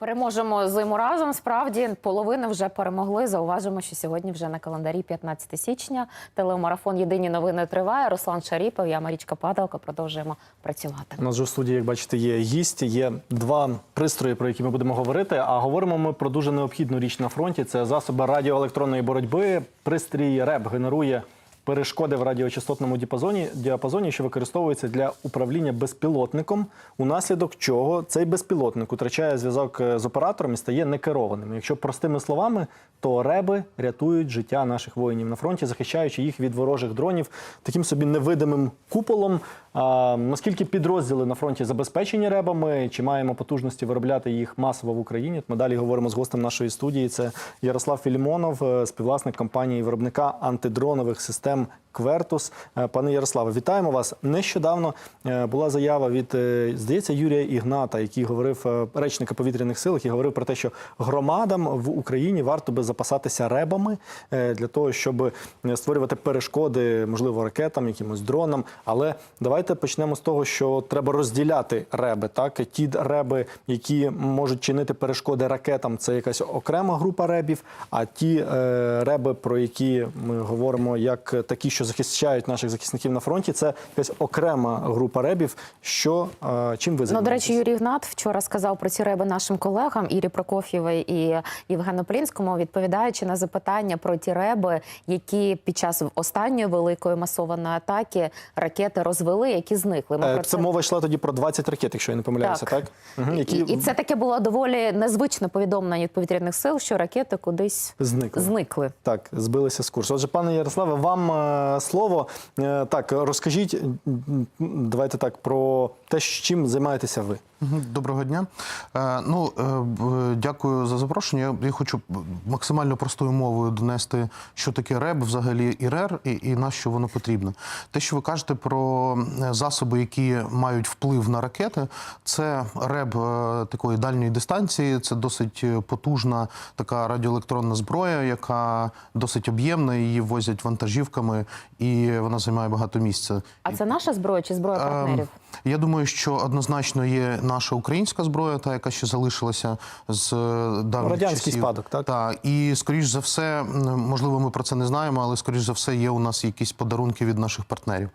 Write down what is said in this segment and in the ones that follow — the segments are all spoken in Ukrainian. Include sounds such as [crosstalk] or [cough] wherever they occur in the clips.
Переможемо зиму разом. Справді половина вже перемогли. Зауважимо, що сьогодні вже на календарі 15 січня. Телемарафон Єдині новини триває. Руслан Шаріпов, я Марічка Падалка. Продовжуємо працювати. У нас же в студії, як бачите, є гість. Є два пристрої, про які ми будемо говорити. А говоримо ми про дуже необхідну річ на фронті. Це засоби радіоелектронної боротьби. Пристрій РЕБ генерує перешкоди в радіочастотному діапазоні, діапазоні, що використовується для управління безпілотником, унаслідок чого цей безпілотник втрачає зв'язок е, з оператором і стає некерованим. Якщо простими словами, то реби рятують життя наших воїнів на фронті, захищаючи їх від ворожих дронів таким собі невидимим куполом. А, наскільки підрозділи на фронті забезпечені ребами? Чи маємо потужності виробляти їх масово в Україні? Ми далі говоримо з гостем нашої студії. Це Ярослав Філімонов, е, співвласник компанії виробника антидронових систем. Квертус, Е, пане Ярославе, вітаємо вас. Нещодавно е, була заява від е, здається Юрія Ігната, який говорив речника повітряних сил, який говорив про те, що громадам в Україні варто би запасатися ребами для того, щоб створювати перешкоди, можливо, ракетам, якимось дронам. Але давайте почнемо з того, що треба розділяти реби. Так, ті реби, які можуть чинити перешкоди ракетам, це якась окрема група ребів. А ті реби, про які ми говоримо, як такі, що захищають наших захисників на фронті, це якась окрема група ребів. Що е, чим ви Ну, до речі, Юрій Гнат вчора сказав про ці реби нашим колегам Ірі Прокоф'євій і Євгену Плінському, відповідаючи на запитання про ті реби, які під час останньої великої масованої атаки ракети розвели, які зникли. Ми Е, про Це мова йшла тоді про 20 ракет, якщо я не помиляюся, так? Мгм, І, і це таке було доволі незвичне повідомлення від повітряних сил, що ракети кудись зникли. зникли. Так, збилися з курсу. Отже, пане Ярославе, вам е, слово. Е, так, розкажіть, давайте так, про те, чим займаєтеся ви. Доброго дня. Е, ну, е, дякую за запрошення. Я, хочу максимально простою мовою донести, що таке РЕБ, взагалі і РЕР, і, і на що воно потрібно. Те, що ви кажете про засоби, які мають вплив на ракети, це РЕБ такої дальньої дистанції, це досить потужна така радіоелектронна зброя, яка досить об'ємна, її возять вантажівками, і вона займає багато місця. А це наша зброя чи зброя Ем, партнерів? Я думаю, що однозначно є наша українська зброя, та яка ще залишилася з е, давніх Радянський часів. спадок, так? Так, і скоріш за все, можливо, ми про це не знаємо, але скоріш за все є у нас якісь подарунки від наших партнерів.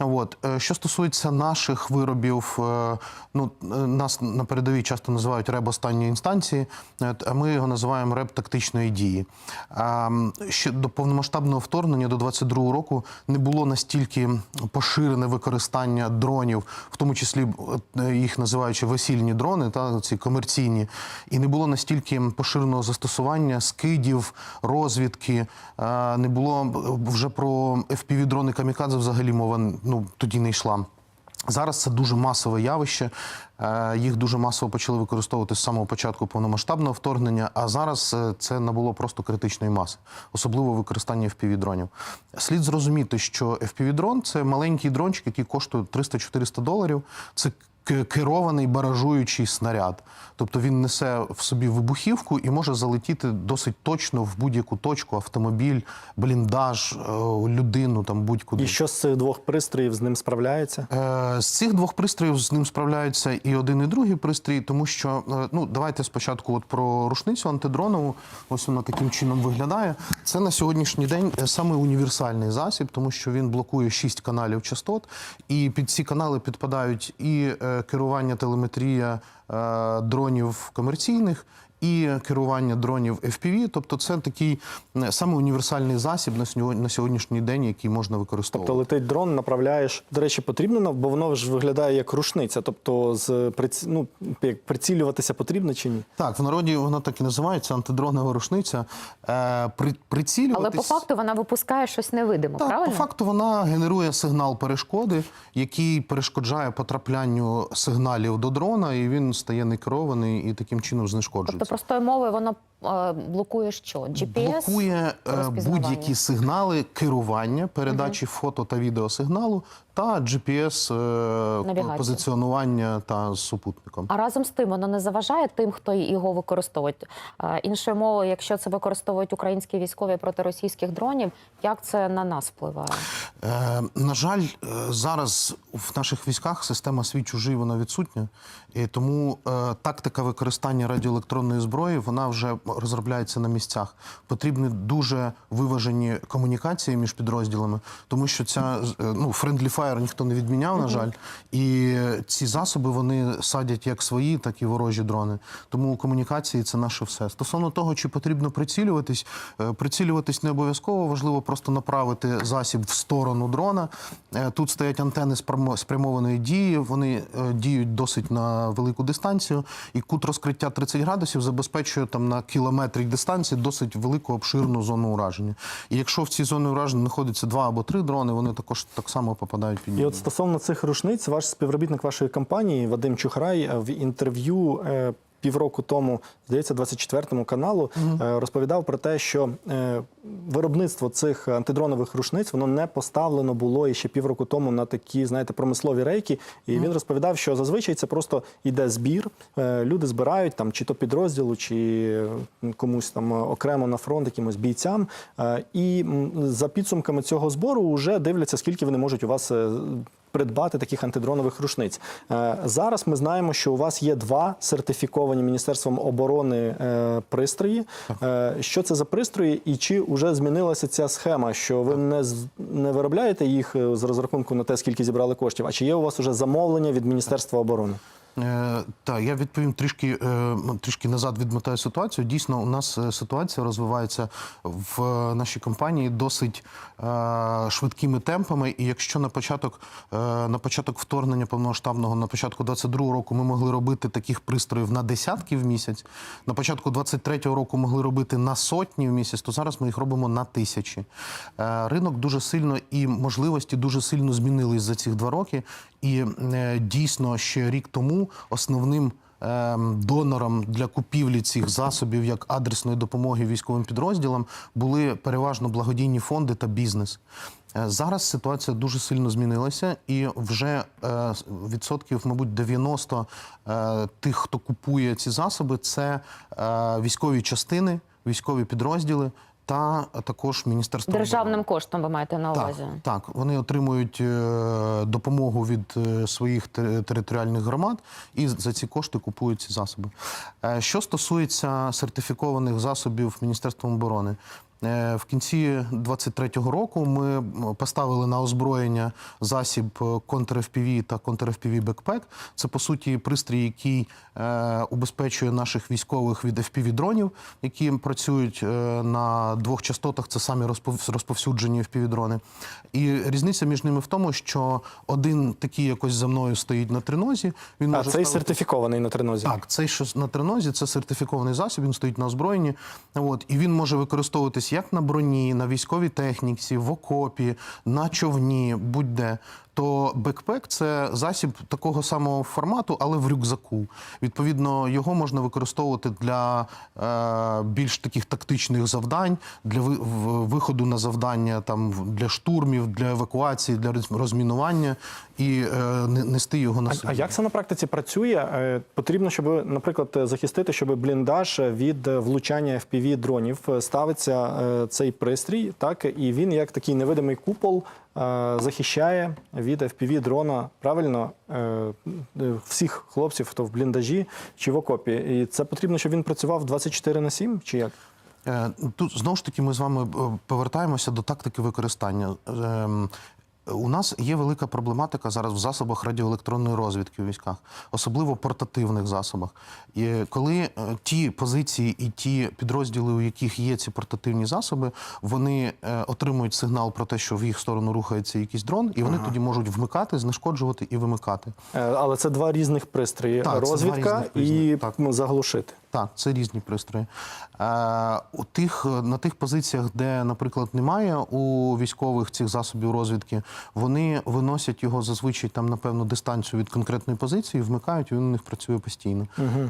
От е, що стосується наших виробів, е, ну нас на передовій часто називають реб останньої інстанції, а ми його називаємо реб тактичної дії. Ще до повномасштабного вторгнення до 22-го року не було настільки поширене використання дронів, в тому числі е, їх називаючи весільні дрони, та ці комерційні, і не було настільки поширеного застосування скидів, розвідки. е, Не було е, вже про fpv дрони камікадзе взагалі мова ну тоді не йшла. Зараз це дуже масове явище. Е, Їх дуже масово почали використовувати з самого початку повномасштабного вторгнення. А зараз е, це набуло просто критичної маси, особливо використання FPV-дронів. Слід зрозуміти, що FPV-дрон – це маленький дрончик, який коштує 300-400 доларів. Це керований баражуючий снаряд. Тобто він несе в собі вибухівку і може залетіти досить точно в будь-яку точку: автомобіль, бліндаж, е, людину там будь-куди. І що з цих двох пристроїв з ним справляється? Е, З цих двох пристроїв з ним справляються і один, і другий пристрій, тому що е, ну давайте спочатку от про рушницю антидронову. Ось вона таким чином виглядає. Це на сьогоднішній день саме універсальний засіб, тому що він блокує шість каналів частот, і під ці канали підпадають і е, керування телеметрія е, дронів комерційних. І керування дронів FPV, тобто це такий е, саме універсальний засіб на сьогодні- на сьогоднішній день, який можна використовувати. Тобто летить дрон, направляєш. До речі, потрібно, бо воно ж виглядає як рушниця. Тобто, з ну, як прицілюватися потрібно чи ні? Так, в народі вона так і називається антидронова рушниця. Е, при, Але по факту вона випускає щось невидиме, так, правильно? по факту вона генерує сигнал перешкоди, який перешкоджає потраплянню сигналів до дрона, і він стає некерований і таким чином знешкоджується. Тобто, простою мовою, воно блокує що? GPS? блокує е, будь-які сигнали керування, передачі фото та відеосигналу та GPS е, Навігацію. позиціонування та супутником. А разом з тим воно не заважає тим, хто його використовує. Е, Іншою мовою, якщо це використовують українські військові проти російських дронів, як це на нас впливає? Е, на жаль, е, зараз в наших військах система свій чужий вона відсутня, і тому е, тактика використання радіоелектронної зброї вона вже розробляється на місцях. Потрібні дуже виважені комунікації між підрозділами, тому що ця е, ну friendly fire ніхто не відміняв, на жаль, і ці засоби вони садять як свої, так і ворожі дрони. Тому комунікації це наше все. Стосовно того, чи потрібно прицілюватись, е, прицілюватись не обов'язково, важливо просто направити засіб в сторону дрона. Е, Тут стоять антени спрямо- спрямованої дії. Вони діють досить на велику дистанцію, і кут розкриття 30 градусів забезпечує там на кілометрі дистанції досить велику обширну зону ураження. І якщо в цій зоні ураження знаходиться два або три дрони, вони також так само попадають під І от стосовно цих рушниць, ваш співробітник вашої компанії Вадим Чухрай е, в інтерв'ю. Півроку тому, здається, 24-му каналу е, розповідав про те, що е, виробництво цих антидронових рушниць воно не поставлено було іще півроку тому на такі, знаєте, промислові рейки. І він розповідав, що зазвичай це просто йде збір. е, Люди збирають там чи то підрозділу, чи комусь там окремо на фронт, якимось бійцям. І за підсумками цього збору вже дивляться, скільки вони можуть у вас придбати таких антидронових рушниць. Е, Зараз ми знаємо, що у вас є два сертифіковані Міністерством оборони е, пристрої. Е, Що це за пристрої, і чи вже змінилася ця схема, що ви не, не виробляєте їх з розрахунку на те, скільки зібрали коштів, а чи є у вас уже замовлення від Міністерства оборони? Е, так, я відповім трішки, е, трішки назад відмотаю ситуацію. Дійсно, у нас е, ситуація розвивається в нашій компанії досить швидкими темпами. І якщо на початок, на початок вторгнення повномасштабного, на початку 22-го року ми могли робити таких пристроїв на десятки в місяць, на початку 23-го року могли робити на сотні в місяць, то зараз ми їх робимо на тисячі. Ринок дуже сильно і можливості дуже сильно змінились за ці два роки. І дійсно ще рік тому основним ем, донором для купівлі цих засобів як адресної допомоги військовим підрозділам були переважно благодійні фонди та бізнес. Е, Зараз ситуація дуже сильно змінилася, і вже е, відсотків, мабуть, 90 е, тих, хто купує ці засоби, це військові частини, військові підрозділи та також міністерство оборони. Державним коштом ви маєте на увазі? так, вони отримують е, допомогу від е, своїх територіальних громад і за ці кошти купують ці засоби. Е, Що стосується сертифікованих засобів Міністерством оборони, в кінці 23-го року ми поставили на озброєння засіб е, контр-FPV та контр-FPV бекпек. Це по суті пристрій, який е, убезпечує наших військових від FPV-дронів, які працюють е, на двох частотах. Це самі розпов- розповсюджені FPV-дрони. І різниця між ними в тому, що один такий якось за мною стоїть на тринозі. Він А може цей ставити- сертифікований на тренозі. так, цей що на тренозі це сертифікований засіб, він стоїть на озброєнні. От, і він може використовуватись як на броні, на військовій техніці, в окопі, на човні, будь-де. То бекпек це засіб такого самого формату, але в рюкзаку. Відповідно, його можна використовувати для е, більш таких тактичних завдань, для ви- виходу на завдання там для штурмів, для евакуації, для роз- розмінування і е, не- нести його на А, собі. а як це на практиці працює? Е, Потрібно, щоб, наприклад, захистити, щоб бліндаж від влучання FPV дронів ставиться е, цей пристрій, так і він, як такий невидимий купол, захищає від FPV дрона правильно е, е, всіх хлопців, хто в бліндажі чи в окопі. І це потрібно, щоб він працював 24 на 7, чи як? Е, Тут знову ж таки ми з вами е, повертаємося до тактики використання. У нас є велика проблематика зараз в засобах радіоелектронної розвідки в військах, особливо портативних засобах. І коли е, ті позиції і ті підрозділи, у яких є ці портативні засоби, вони е, отримують сигнал про те, що в їх сторону рухається якийсь дрон, і вони тоді можуть вмикати, знешкоджувати і вимикати. Е, Але це два різних пристрої: Так, два розвідка різних і так. заглушити. Так, це різні пристрої. Е, у тих, на тих позиціях, де, наприклад, немає у військових цих засобів розвідки, вони виносять його зазвичай там на певну дистанцію від конкретної позиції, вмикають, і він у них працює постійно.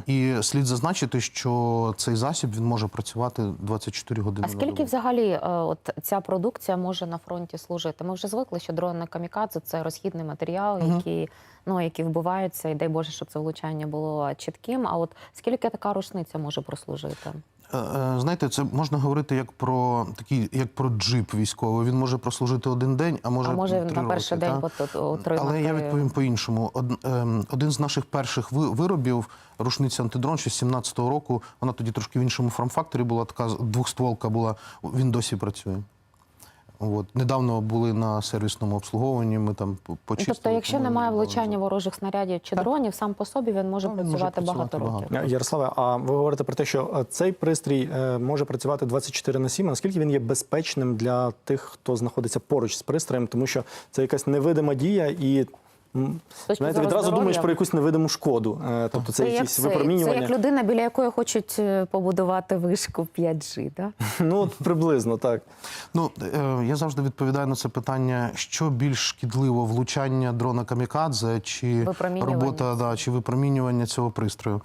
І слід зазначити, що цей засіб він може працювати 24 години. А на скільки добу. взагалі е, от ця продукція може на фронті служити? Ми вже звикли, що дрони камікадзе це розхідний матеріал, який ну який вбивається, і дай Боже, щоб це влучання було чітким. А от скільки така рушниця може прослужити? Е, е, Знаєте, це можна говорити як про такий, як про джип військовий. Він може прослужити один день, а може а може три на перший роки, день та? от, от, отримати? Але я відповім по-іншому. Од, ем, один з наших перших виробів, рушниця антидрон, ще з 17-го року, вона тоді трошки в іншому форм-факторі була, така двохстволка була, він досі працює. От. Недавно були на сервісному обслуговуванні, ми там по- Ну, почистили. Тобто, якщо немає влучання ворожих снарядів чи дронів, сам по собі він може він працювати, може працювати багато років. багато. Ярославе, а ви говорите про те, що е, цей пристрій е, може працювати 24 на 7. Наскільки він є безпечним для тих, хто знаходиться поруч з пристроєм, тому що це якась невидима дія і. Знаєте, відразу думаєш про якусь невидиму шкоду. Е, Тобто це, Це якісь це, випромінювання. це як людина, біля якої хочуть е, побудувати вишку 5G, да? [laughs] Ну, от приблизно так. Ну, е, я завжди відповідаю на це питання: що більш шкідливо влучання дрона камікадзе чи робота да, чи випромінювання цього пристрою.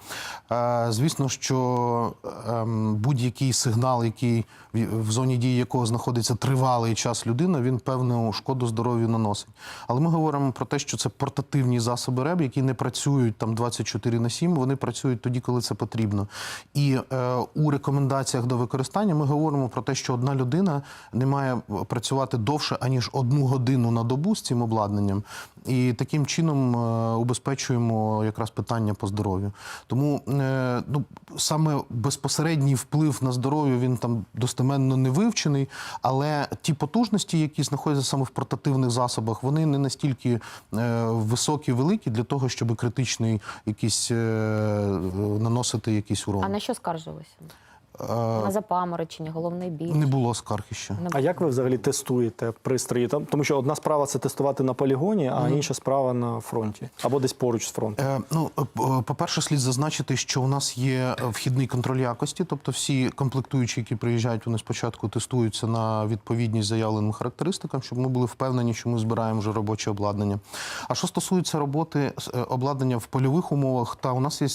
Звісно, що ем, будь-який сигнал, який в зоні дії якого знаходиться тривалий час людина, він певну шкоду здоров'ю наносить. Але ми говоримо про те, що це портативні засоби РЕБ, які не працюють там 24 на 7, вони працюють тоді, коли це потрібно. І е, у рекомендаціях до використання ми говоримо про те, що одна людина не має працювати довше аніж одну годину на добу з цим обладнанням, і таким чином е, убезпечуємо якраз питання по здоров'ю. Тому е, ну саме безпосередній вплив на здоров'я він там достеменно не вивчений, але ті потужності, які знаходяться саме в портативних засобах, вони не настільки е, високі, великі для того, щоб критичний якийсь наносити якийсь урон. А на що скаржилися? На запаморочення, головний біль? не було скарг ще. Не А як ви взагалі тестуєте пристрої? Тому що одна справа це тестувати на полігоні, а інша справа на фронті або десь поруч з фронтом. Е, ну, е, е, по-перше, слід зазначити, що у нас є е, вхідний контроль якості, тобто всі комплектуючі, які приїжджають, вони спочатку тестуються на відповідність заявленим характеристикам, щоб ми були впевнені, що ми збираємо вже робоче обладнання. А що стосується роботи з, обладнання в польових умовах, та у нас є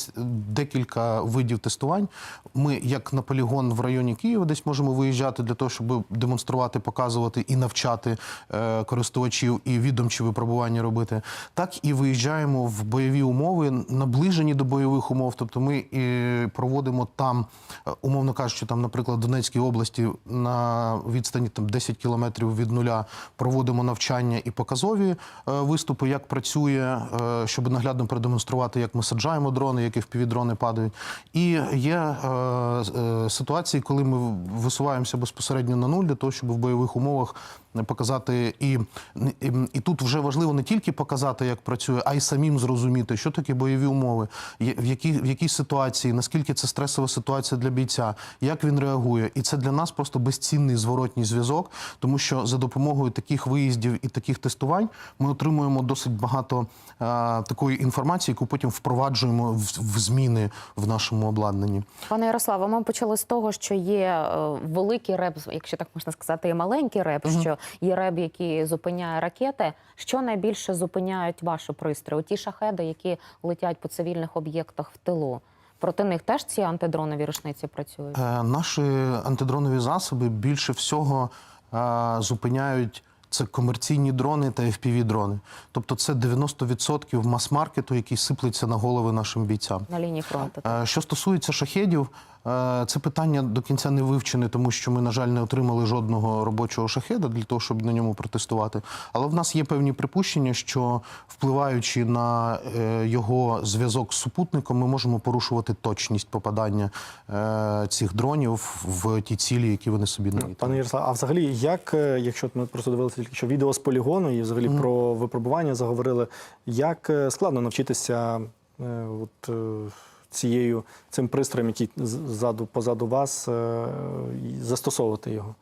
декілька видів тестувань. Ми, як на полігон в районі Києва, десь можемо виїжджати для того, щоб демонструвати, показувати і навчати е, користувачів і відомчі випробування робити, так і виїжджаємо в бойові умови, наближені до бойових умов. Тобто ми і проводимо там, е, умовно кажучи, там, наприклад, в Донецькій області на відстані там 10 кілометрів від нуля проводимо навчання і показові е, виступи, як працює, е, щоб наглядно продемонструвати, як ми саджаємо дрони, як FPV-дрони падають. І є е, е, ситуації, коли ми висуваємося безпосередньо на нуль для того, щоб в бойових умовах показати і, і, і тут вже важливо не тільки показати, як працює, а й самим зрозуміти, що таке бойові умови, в якій в якій ситуації, наскільки це стресова ситуація для бійця, як він реагує. І це для нас просто безцінний зворотній зв'язок, тому що за допомогою таких виїздів і таких тестувань ми отримуємо досить багато а, такої інформації, яку потім впроваджуємо в, в зміни в нашому обладнанні. Пане Ярославе, ми почали з того, що є е, великий реп, якщо так можна сказати, і маленький реп, що є реп, який зупиняє ракети. Що найбільше зупиняють ваші пристрої? Ті шахеди, які летять по цивільних об'єктах в тилу. Проти них теж ці антидронові рушниці працюють. Е, Наші антидронові засоби більше всього е, зупиняють. Це комерційні дрони та FPV-дрони. Тобто це 90% мас-маркету, який сиплеться на голови нашим бійцям. На лінії фронту. Е, Що стосується шахедів, це питання до кінця не вивчене, тому що ми, на жаль, не отримали жодного робочого шахеда для того, щоб на ньому протестувати. Але в нас є певні припущення, що впливаючи на е, його зв'язок з супутником, ми можемо порушувати точність попадання е, цих дронів в ті цілі, які вони собі намітили. Пане Ярославе, а взагалі, як, е, якщо ми просто дивилися тільки що відео з полігону і взагалі про випробування заговорили, як е, складно навчитися е, от, е, цією цим пристроєм, який ззаду позаду вас, е, застосовувати його?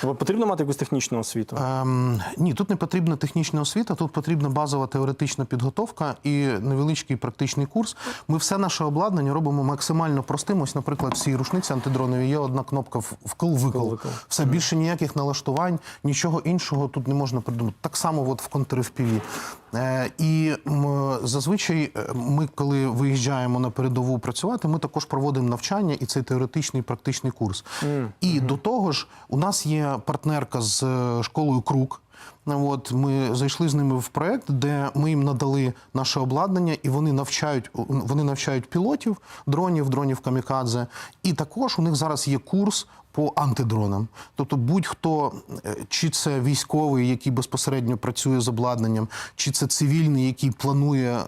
Тобто потрібно мати якусь технічну освіту? Ем, ні, тут не потрібна технічна освіта, тут потрібна базова теоретична підготовка і невеличкий практичний курс. Ми все наше обладнання робимо максимально простим. Ось, наприклад, в цій рушниці антидроновій є одна кнопка вкл-викл. Все більше ніяких налаштувань, нічого іншого тут не можна придумати. Так само от в контр-FPV. Е, і зазвичай е, ми, коли виїжджаємо на передову працювати, ми також проводимо навчання і цей теоретичний практичний курс. І до того ж, у нас є партнерка з е, школою Крук. От ми зайшли з ними в проект, де ми їм надали наше обладнання, і вони навчають вони навчають пілотів дронів, дронів камікадзе. І також у них зараз є курс по антидронам. Тобто, будь-хто, е, чи це військовий, який безпосередньо працює з обладнанням, чи це цивільний, який планує е,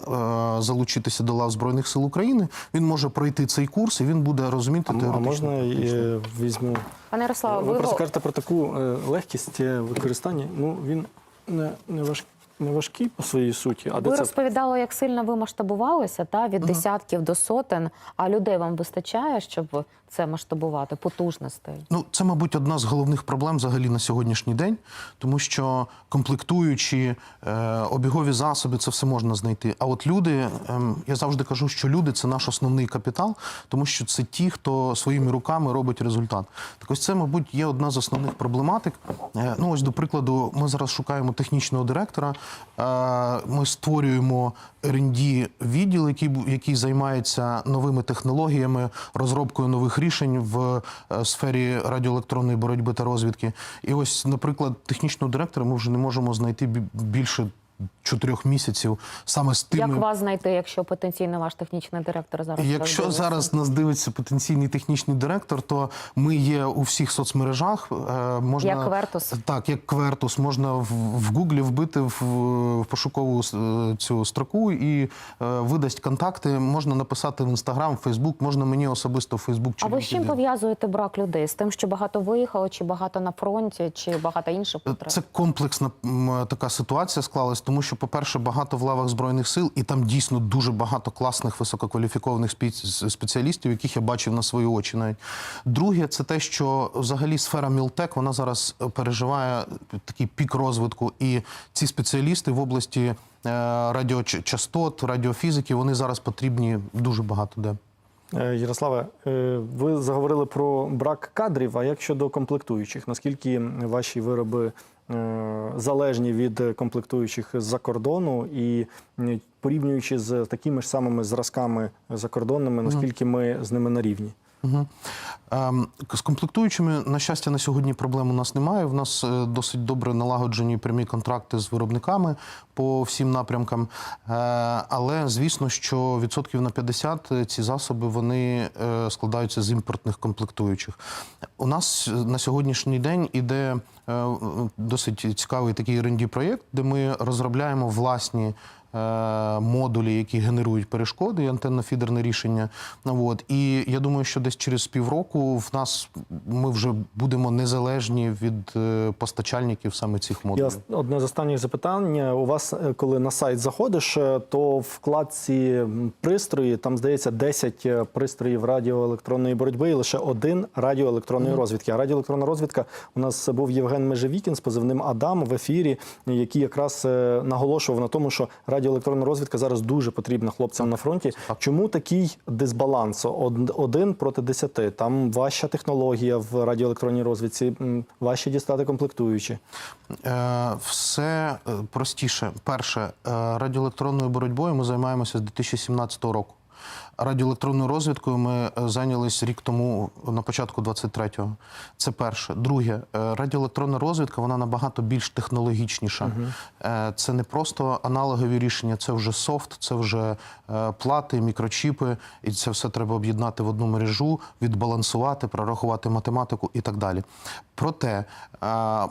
залучитися до лав збройних сил України, він може пройти цей курс і він буде розуміти А, а можна е, візьму? Пане Ярославе, Ви ви, просто кажете про таку е, легкість е, використання. Ну він не, не, важ, не важкий по своїй суті, а де ви це розповідали, як сильно ви масштабувалися та від десятків до сотень. А людей вам вистачає, щоб це масштабувати потужностей? Ну, це, мабуть, одна з головних проблем взагалі на сьогоднішній день, тому що комплектуючі е, обігові засоби, це все можна знайти. А от люди, ем, я завжди кажу, що люди це наш основний капітал, тому що це ті, хто своїми руками робить результат. Так ось це, мабуть, є одна з основних проблематик. Е, ну, ось, до прикладу, ми зараз шукаємо технічного директора. Ми створюємо R&D відділ, який, який займається новими технологіями, розробкою нових рішень в е, сфері радіоелектронної боротьби та розвідки. І ось, наприклад, технічного директора ми вже не можемо знайти бі- більше чотирьох місяців саме з тими. Як вас знайти, якщо потенційно ваш технічний директор зараз? Якщо зараз нас дивиться потенційний технічний директор, то ми є у всіх соцмережах. Е, Можна Як Квертус? Так, як Квертус, можна в, Гуглі вбити в, в пошукову е, цю строку і е, видасть контакти. Можна написати в інстаграм, в Фейсбук, можна мені особисто в Фейсбук чи А ви з чим пов'язуєте брак людей? З тим, що багато виїхало, чи багато на фронті, чи багато інших потреб? Це комплексна така ситуація склалась, тому що, по-перше, багато в лавах збройних сил, і там дійсно дуже багато класних висококваліфікованих спеціалістів, яких я бачив на свої очі. Навіть друге, це те, що взагалі сфера Мілтек вона зараз е, переживає такий пік розвитку, і ці спеціалісти в області е, радіочастот, радіофізики, вони зараз потрібні дуже багато де. Е, Ярославе, ви заговорили про брак кадрів. А як щодо комплектуючих? Наскільки ваші вироби залежні від комплектуючих з-за кордону і порівнюючи з такими ж самими зразками закордонними, наскільки ми з ними на рівні? Угу. З комплектуючими, на щастя, на сьогодні проблем у нас немає. У нас е, досить добре налагоджені прямі контракти з виробниками по всім напрямкам. Е, але звісно, що відсотків на 50 ці засоби вони е, складаються з імпортних комплектуючих. У нас е, на сьогоднішній день іде е, досить цікавий такий rd проєкт, де ми розробляємо власні е, модулі, які генерують перешкоди, і антенно-фідерне рішення. От. І я думаю, що десь через півроку в нас ми вже будемо незалежні від е, постачальників саме цих Я модулів. с- одне з останніх запитань. У вас, е, коли на сайт заходиш, е, то в вкладці пристрої там здається 10 е, пристроїв радіоелектронної боротьби і лише один радіоелектронної розвідки. А радіоелектронна розвідка у нас був Євген Межевікін з позивним Адам в ефірі, який якраз е, наголошував на тому, що радіоелектронна розвідка зараз дуже потрібна хлопцям на фронті. Чому такий дисбаланс? Один проти десяти. Там важча технологія в радіоелектронній розвідці, важче дістати комплектуючі. Е, Все е, простіше. Перше, е, радіоелектронною боротьбою ми займаємося з 2017 року. Радіоелектронною розвідкою ми е, зайнялись рік тому на початку 23-го. Це перше. Друге, е, радіоелектронна розвідка вона набагато більш технологічніша. Е, Це не просто аналогові рішення, це вже софт, це вже плати, мікрочіпи, і це все треба об'єднати в одну мережу, відбалансувати, прорахувати математику і так далі. Проте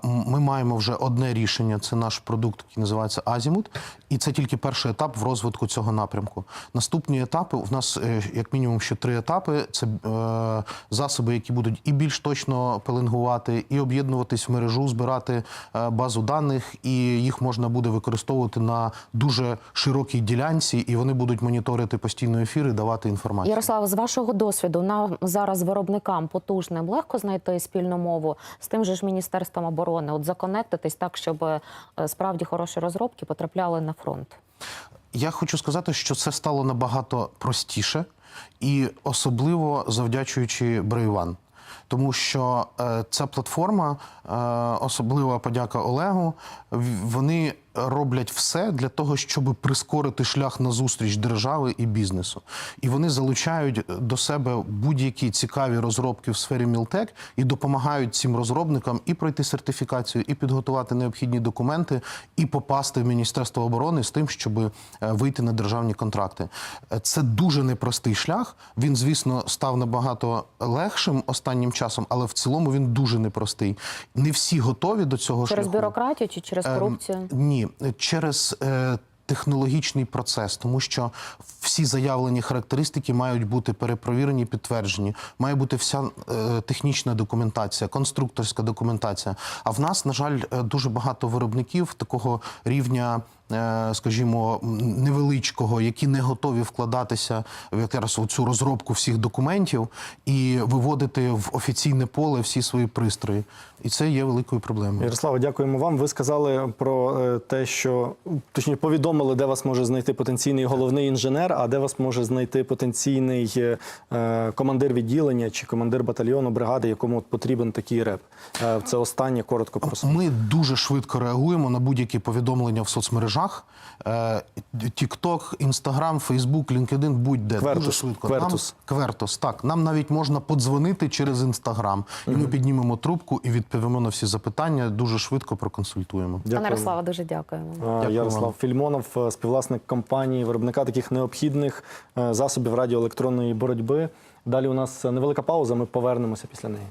ми маємо вже одне рішення. Це наш продукт, який називається Азімут, і це тільки перший етап в розвитку цього напрямку. Наступні етапи у нас е, як мінімум ще три етапи. Це е, засоби, які будуть і більш точно пеленгувати, і об'єднуватись в мережу, збирати е, базу даних, і їх можна буде використовувати на дуже широкій ділянці, і вони будуть моніторити постійно ефіри, давати інформацію. Ярослав, з вашого досвіду нам зараз виробникам потужним легко знайти спільну мову з тим же ж міністерством оборони, от законектитись так, щоб е, справді хороші розробки потрапляли на фронт. Я хочу сказати, що це стало набагато простіше, і особливо завдячуючи Брейван. Тому що е, ця платформа, е, особлива подяка Олегу, вони роблять все для того, щоб прискорити шлях на зустріч держави і бізнесу. І вони залучають до себе будь-які цікаві розробки в сфері Мілтек і допомагають цим розробникам і пройти сертифікацію, і підготувати необхідні документи, і попасти в Міністерство оборони з тим, щоб е, вийти на державні контракти. Е, Це дуже непростий шлях. Він, звісно, став набагато легшим останнім часом, але в цілому він дуже непростий. Не всі готові до цього Через шляху. бюрократію чи через Ем, корупцію? Ні, через е, технологічний процес, тому що всі заявлені характеристики мають бути перепровірені, підтверджені. Має бути вся е, технічна документація, конструкторська документація. А в нас, на жаль, е, дуже багато виробників такого рівня. Е, Скажімо, невеличкого, які не готові вкладатися в якраз у цю розробку всіх документів і виводити в офіційне поле всі свої пристрої, і це є великою проблемою. Ярослава, дякуємо вам. Ви сказали про е, те, що точніше повідомили, де вас може знайти потенційний головний інженер, а де вас може знайти потенційний е, командир відділення чи командир батальйону бригади, якому от потрібен такий реп. Це останнє коротко про. Ми дуже швидко реагуємо на будь-які повідомлення в соцмережах. Е, TikTok, Instagram, Facebook, LinkedIn, будь-де. Квертус, Дуже швидко. Квертус. Нам, Квертус, так. Нам навіть можна подзвонити через Instagram. І ми піднімемо трубку і відповімо на всі запитання. Дуже швидко проконсультуємо. Пане. Ярославе, дуже дякуємо. Дякую Ярослав вам. Фільмонов, е, співвласник компанії, виробника таких необхідних е, засобів радіоелектронної боротьби. Далі у нас е, невелика пауза. Ми повернемося після неї.